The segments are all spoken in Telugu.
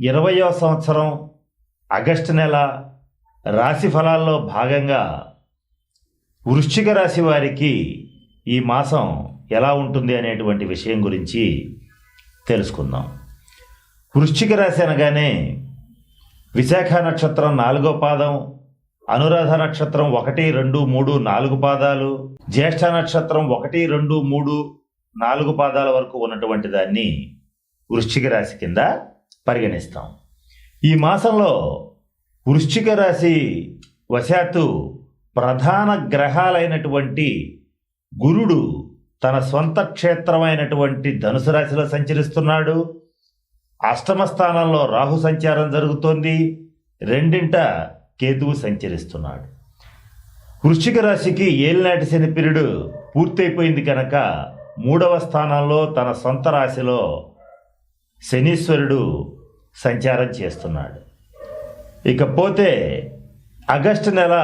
ఇరవయో సంవత్సరం ఆగస్టు నెల రాశి ఫలాల్లో భాగంగా వృశ్చిక రాశి వారికి ఈ మాసం ఎలా ఉంటుంది అనేటువంటి విషయం గురించి తెలుసుకుందాం. వృశ్చిక రాశి అనగానే విశాఖ నక్షత్రం నాలుగో పాదం అనురాధ నక్షత్రం ఒకటి రెండు మూడు నాలుగు పాదాలు జ్యేష్ఠ నక్షత్రం ఒకటి రెండు మూడు నాలుగు పాదాల వరకు ఉన్నటువంటి దాన్ని వృశ్చిక రాశి కింద పరిగణిస్తాం. ఈ మాసంలో వృశ్చిక రాశి వశాత్తు ప్రధాన గ్రహాలైనటువంటి గురుడు తన సొంత క్షేత్రమైనటువంటి ధనుసు రాశిలో సంచరిస్తున్నాడు. అష్టమ స్థానంలో రాహు సంచారం జరుగుతోంది. రెండింట కేతువు సంచరిస్తున్నాడు. వృశ్చిక రాశికి ఏలినాటి శని పీరియడ్ పూర్తయిపోయింది కనుక మూడవ స్థానంలో తన సొంత రాశిలో శనీశ్వరుడు సంచారం చేస్తున్నాడు. ఇకపోతే ఆగస్టు నెల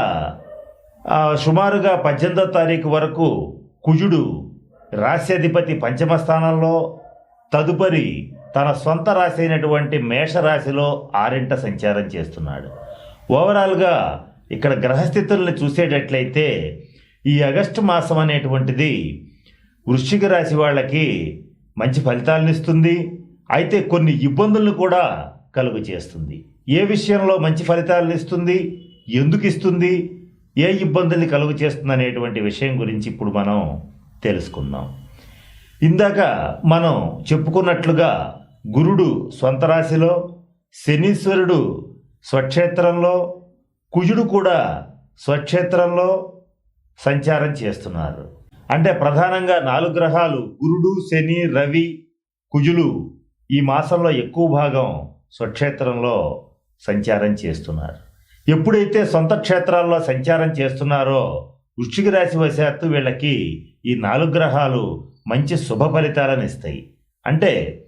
సుమారుగా పద్దెనిమిదో తారీఖు వరకు కుజుడు రాశ్యాధిపతి పంచమ స్థానంలో తదుపరి తన సొంత రాశి అయినటువంటి మేషరాశిలో ఆరింట సంచారం చేస్తున్నాడు. ఓవరాల్గా ఇక్కడ గ్రహస్థితుల్ని చూసేటట్లయితే ఈ ఆగస్టు మాసం అనేటువంటిది వృశ్చిక రాశి వాళ్ళకి మంచి ఫలితాలను ఇస్తుంది అయితే కొన్ని ఇబ్బందులను కూడా కలుగు చేస్తుంది. ఏ విషయంలో మంచి ఫలితాలను ఇస్తుంది? ఎందుకు ఇస్తుంది? ఏ ఇబ్బందుల్ని కలుగు చేస్తుంది అనేటువంటి విషయం గురించి ఇప్పుడు మనం తెలుసుకుందాం. ఇందాక మనం చెప్పుకున్నట్లుగా గురుడు స్వంత రాశిలో శనీశ్వరుడు స్వక్షేత్రంలో కుజుడు కూడా స్వక్షేత్రంలో సంచారం చేస్తున్నారు. అంటే ప్రధానంగా నాలుగు గ్రహాలు గురుడు శని రవి కుజులు ఈ మాసంలో ఎక్కువ భాగం స్వక్షేత్రంలో సంచారం చేస్తున్నారు. ఎప్పుడైతే సొంత క్షేత్రాల్లో సంచారం చేస్తున్నారో వృశ్చిక రాశి వశాత్తు వీళ్ళకి ఈ నాలుగు గ్రహాలు మంచి శుభ ఫలితాలను ఇస్తాయి. అంటే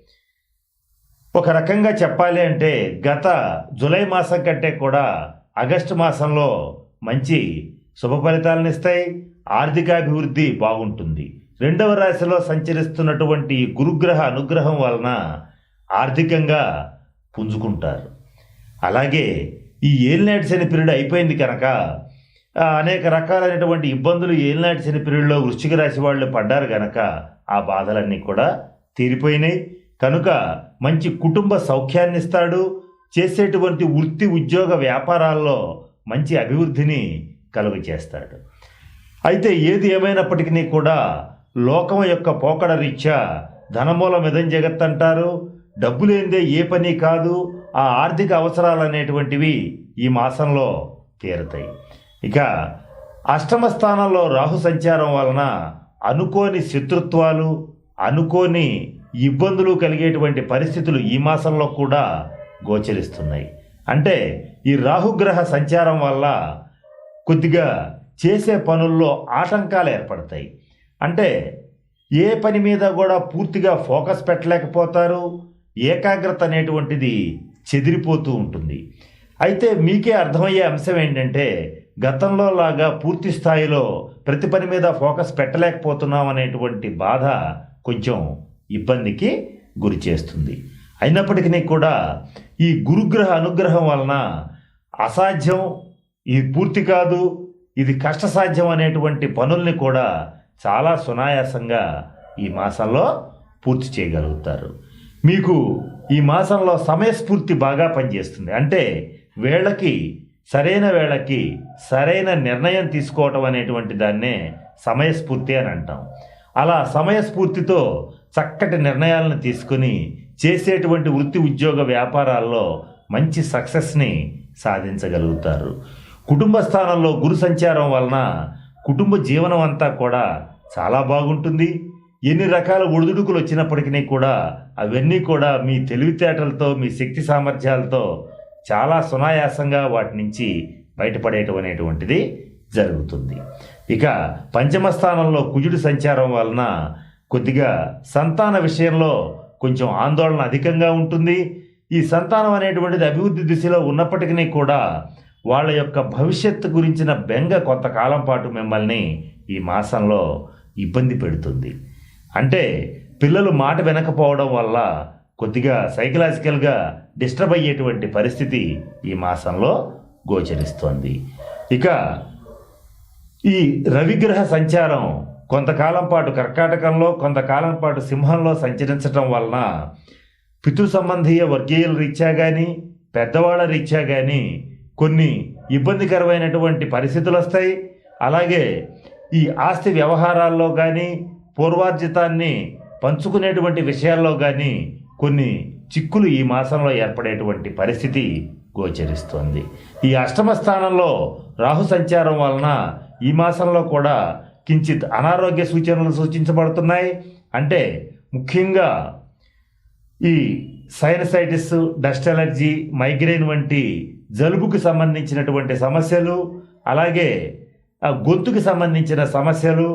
ఒక రకంగా చెప్పాలి అంటే గత జూలై మాసం కంటే కూడా ఆగస్టు మాసంలో మంచి శుభ ఫలితాలను ఇస్తాయి. ఆర్థికాభివృద్ధి బాగుంటుంది. రెండవ రాశిలో సంచరిస్తున్నటువంటి గురుగ్రహ అనుగ్రహం వలన ఆర్థికంగా పుంజుకుంటారు. అలాగే ఈ ఏలినాటి శని పీరియడ్ అయిపోయింది కనుక అనేక రకాలైనటువంటి ఇబ్బందులు ఏలినాటి శని పీరియడ్లో వృశ్చిక రాశి వాళ్ళు పడ్డారు కనుక ఆ బాధలన్నీ కూడా తీరిపోయినాయి. కనుక మంచి కుటుంబ సౌఖ్యాన్ని ఇస్తాడు. చేసేటువంటి వృత్తి ఉద్యోగ వ్యాపారాల్లో మంచి అభివృద్ధిని కలుగు చేస్తాడు. అయితే ఏది ఏమైనప్పటికీ కూడా లోకం యొక్క పోకడ రీత్యా ధనమూలం ఇదం జగత్ అంటారు డబ్బు లేనిదే ఏ పని కాదు ఆ ఆర్థిక అవసరాలు అనేటువంటివి ఈ మాసంలో తీరుతాయి. ఇక అష్టమ స్థానంలో రాహు సంచారం వలన అనుకోని శత్రుత్వాలు అనుకోని ఇబ్బందులు కలిగేటువంటి పరిస్థితులు ఈ మాసంలో కూడా గోచరిస్తున్నాయి. అంటే ఈ రాహుగ్రహ సంచారం వల్ల కొద్దిగా చేసే పనుల్లో ఆటంకాలు ఏర్పడతాయి. అంటే ఏ పని మీద కూడా పూర్తిగా ఫోకస్ పెట్టలేకపోతారు ఏకాగ్రత అనేటువంటిది చెదిరిపోతూ ఉంటుంది. అయితే మీకే అర్థమయ్యే అంశం ఏంటంటే గతంలో లాగా పూర్తి స్థాయిలో ప్రతి పని మీద ఫోకస్ పెట్టలేకపోతున్నాం అనేటువంటి బాధ కొంచెం ఇబ్బందికి గురి చేస్తుంది. అయినప్పటికీ కూడా ఈ గురుగ్రహ అనుగ్రహం వలన అసాధ్యం ఇది పూర్తి కాదు ఇది కష్టసాధ్యం అనేటువంటి పనుల్ని కూడా చాలా సునాయాసంగా ఈ మాసంలో పూర్తి చేయగలుగుతారు. మీకు ఈ మాసంలో సమయస్ఫూర్తి బాగా పనిచేస్తుంది. అంటే వేళకి సరైన వేళకి సరైన నిర్ణయం తీసుకోవటం అనేటువంటి దాన్నే సమయస్ఫూర్తి అని అంటాం. అలా సమయస్ఫూర్తితో చక్కటి నిర్ణయాలను తీసుకుని చేసేటువంటి వృత్తి ఉద్యోగ వ్యాపారాల్లో మంచి సక్సెస్ని సాధించగలుగుతారు. కుటుంబ స్థానంలో గురు సంచారం వలన కుటుంబ జీవనం అంతా కూడా చాలా బాగుంటుంది. ఎన్ని రకాల ఒడిదుడుకులు వచ్చినప్పటికీ కూడా అవన్నీ కూడా మీ తెలివితేటలతో మీ శక్తి సామర్థ్యాలతో చాలా సునాయాసంగా వాటి నుంచి బయటపడేయటం అనేటువంటిది జరుగుతుంది. ఇక పంచమ స్థానంలో కుజుడి సంచారం వలన కొద్దిగా సంతాన విషయంలో కొంచెం ఆందోళన అధికంగా ఉంటుంది. ఈ సంతానం అనేటువంటిది అభివృద్ధి దిశలో ఉన్నప్పటికీ కూడా వాళ్ళ యొక్క భవిష్యత్తు గురించిన బెంగ కొంతకాలం పాటు మిమ్మల్ని ఈ మాసంలో ఇబ్బంది పెడుతుంది. అంటే పిల్లలు మాట వినకపోవడం వల్ల కొద్దిగా సైకలాజికల్గా డిస్టర్బ్ అయ్యేటువంటి పరిస్థితి ఈ మాసంలో గోచరిస్తోంది. ఇక ఈ రవిగ్రహ సంచారం కొంతకాలం పాటు కర్కాటకంలో కొంతకాలం పాటు సింహంలో సంచరించటం వలన పితృ సంబంధీయ వర్గీయుల రీత్యా కానీ పెద్దవాళ్ళ రీత్యా కానీ కొన్ని ఇబ్బందికరమైనటువంటి పరిస్థితులు వస్తాయి అలాగే ఈ ఆస్తి వ్యవహారాల్లో కానీ పూర్వార్జితాన్ని పంచుకునేటువంటి విషయాల్లో కానీ కొన్ని చిక్కులు ఈ మాసంలో ఏర్పడేటువంటి పరిస్థితి గోచరిస్తోంది. ఈ అష్టమ స్థానంలో రాహు సంచారం వలన ఈ మాసంలో కూడా కించిత్ అనారోగ్య సూచనలు సూచించబడుతున్నాయి. అంటే ముఖ్యంగా ఈ సైనసైటిస్ డస్ట్ ఎలర్జీ మైగ్రేన్ వంటి జలుబుకు సంబంధించినటువంటి సమస్యలు అలాగే ఆ గొంతుకు సంబంధించిన సమస్యలు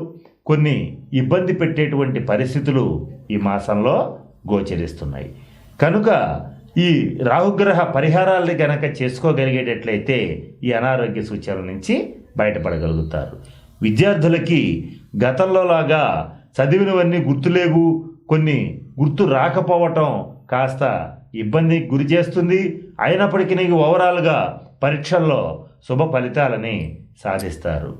కొన్ని ఇబ్బంది పెట్టేటువంటి పరిస్థితులు ఈ మాసంలో గోచరిస్తున్నాయి. కనుక ఈ రాహుగ్రహ పరిహారాలని గనక చేసుకోగలిగేటట్లయితే ఈ అనారోగ్య సూచనల నుంచి బయటపడగలుగుతారు. విద్యార్థులకి గతంలో లాగా చదివినవన్నీ గుర్తులేవు. కొన్ని గుర్తు రాకపోవటం కాస్త ఇబ్బందికి గురి చేస్తుంది. అయినప్పటికీ ఓవరాల్గా పరీక్షల్లో శుభ ఫలితాలని సాధిస్తారు.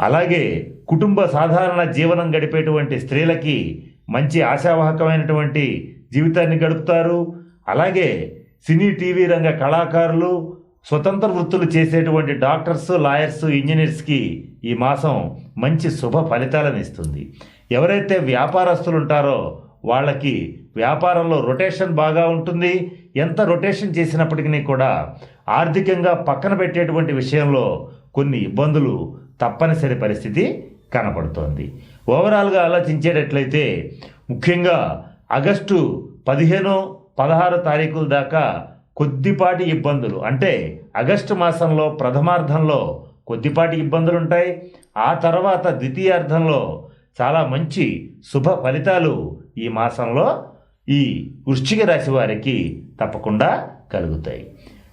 అలాగే కుటుంబ సాధారణ జీవనం గడిపేటువంటి స్త్రీలకి మంచి ఆశావాహకమైనటువంటి జీవితాన్ని గడుపుతారు. అలాగే సినీ టీవీ రంగ కళాకారులు స్వతంత్ర వృత్తులు చేసేటువంటి డాక్టర్స్ లాయర్స్ ఇంజనీర్స్కి ఈ మాసం మంచి శుభ ఫలితాలను ఇస్తుంది. ఎవరైతే వ్యాపారస్తులు ఉంటారో వాళ్ళకి వ్యాపారంలో రొటేషన్ బాగా ఉంటుంది. ఎంత రొటేషన్ చేసినప్పటికీ కూడా ఆర్థికంగా పక్కన పెట్టేటువంటి విషయంలో కొన్ని ఇబ్బందులు తప్పనిసరి పరిస్థితి కనపడుతోంది. ఓవరాల్గా ఆలోచించేటట్లయితే ముఖ్యంగా ఆగస్టు పదిహేను పదహారు తారీఖుల దాకా కొద్దిపాటి ఇబ్బందులు అంటే ఆగస్టు మాసంలో ప్రథమార్థంలో కొద్దిపాటి ఇబ్బందులు ఉంటాయి ఆ తర్వాత ద్వితీయార్థంలో చాలా మంచి శుభ ఫలితాలు ఈ మాసంలో ఈ వృశ్చిక రాశి వారికి తప్పకుండా కలుగుతాయి.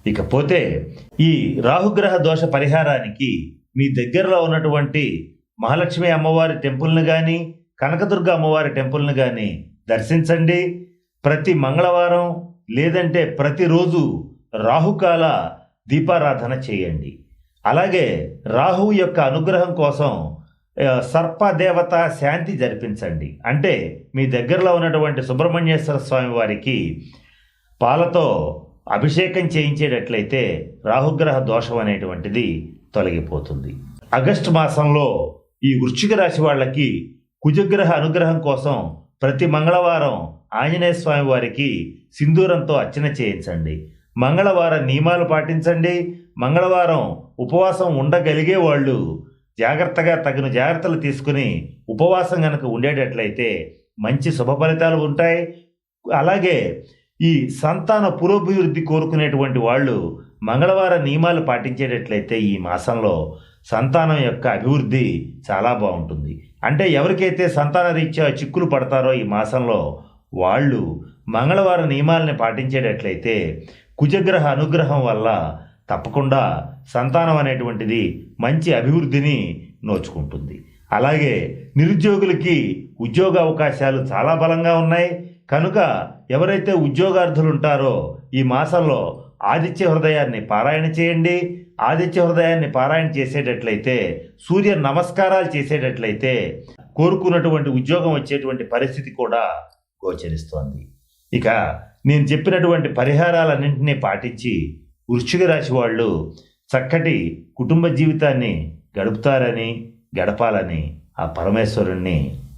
ఇకపోతే ఈ రాహుగ్రహ దోష పరిహారానికి మీ దగ్గరలో ఉన్నటువంటి మహాలక్ష్మి అమ్మవారి టెంపుల్ని కానీ కనకదుర్గ అమ్మవారి టెంపుల్ని కానీ దర్శించండి. ప్రతి మంగళవారం లేదంటే ప్రతిరోజు రాహుకాల దీపారాధన చేయండి. అలాగే రాహు యొక్క అనుగ్రహం కోసం సర్పదేవత శాంతి జరిపించండి. అంటే మీ దగ్గరలో ఉన్నటువంటి సుబ్రహ్మణ్యేశ్వర స్వామి వారికి పాలతో అభిషేకం చేయించేటట్లయితే రాహుగ్రహ దోషం అనేటువంటిది తొలగిపోతుంది. ఆగస్టు మాసంలో ఈ వృశ్చిక రాశి వాళ్ళకి కుజగ్రహ అనుగ్రహం కోసం ప్రతి మంగళవారం ఆంజనేయ స్వామి వారికి సింధూరంతో అర్చన చేయించండి. మంగళవారం నియమాలు పాటించండి. మంగళవారం ఉపవాసం ఉండగలిగే వాళ్ళు జాగ్రత్తగా తగిన జాగ్రత్తలు తీసుకుని ఉపవాసం కనుక ఉండేటట్లయితే మంచి శుభ ఫలితాలు ఉంటాయి. అలాగే ఈ సంతాన పురోభివృద్ధి కోరుకునేటువంటి వాళ్ళు మంగళవార నియమాలు పాటించేటట్లయితే ఈ మాసంలో సంతానం యొక్క అభివృద్ధి చాలా బాగుంటుంది. అంటే ఎవరికైతే సంతాన రీత్యా చిక్కులు పడతారో ఈ మాసంలో వాళ్ళు మంగళవార నియమాలని పాటించేటట్లయితే కుజగ్రహ అనుగ్రహం వల్ల తప్పకుండా సంతానం అనేటువంటిది మంచి అభివృద్ధిని నోచుకుంటుంది. అలాగే నిరుద్యోగులకి ఉద్యోగ అవకాశాలు చాలా బలంగా ఉన్నాయి. కనుక ఎవరైతే ఉద్యోగార్థులు ఉంటారో ఈ మాసంలో ఆదిత్య హృదయాన్ని పారాయణ చేయండి. ఆదిత్య హృదయాన్ని పారాయణ చేసేటట్లయితే సూర్య నమస్కారాలు చేసేటట్లయితే కోరుకున్నటువంటి ఉద్యోగం వచ్చేటువంటి పరిస్థితి కూడా గోచరిస్తోంది. ఇక నేను చెప్పినటువంటి పరిహారాలన్నింటినీ పాటించి వృశ్చిక రాశి వాళ్ళు చక్కటి కుటుంబ జీవితాన్ని గడుపుతారని గడపాలని ఆ పరమేశ్వరుణ్ణి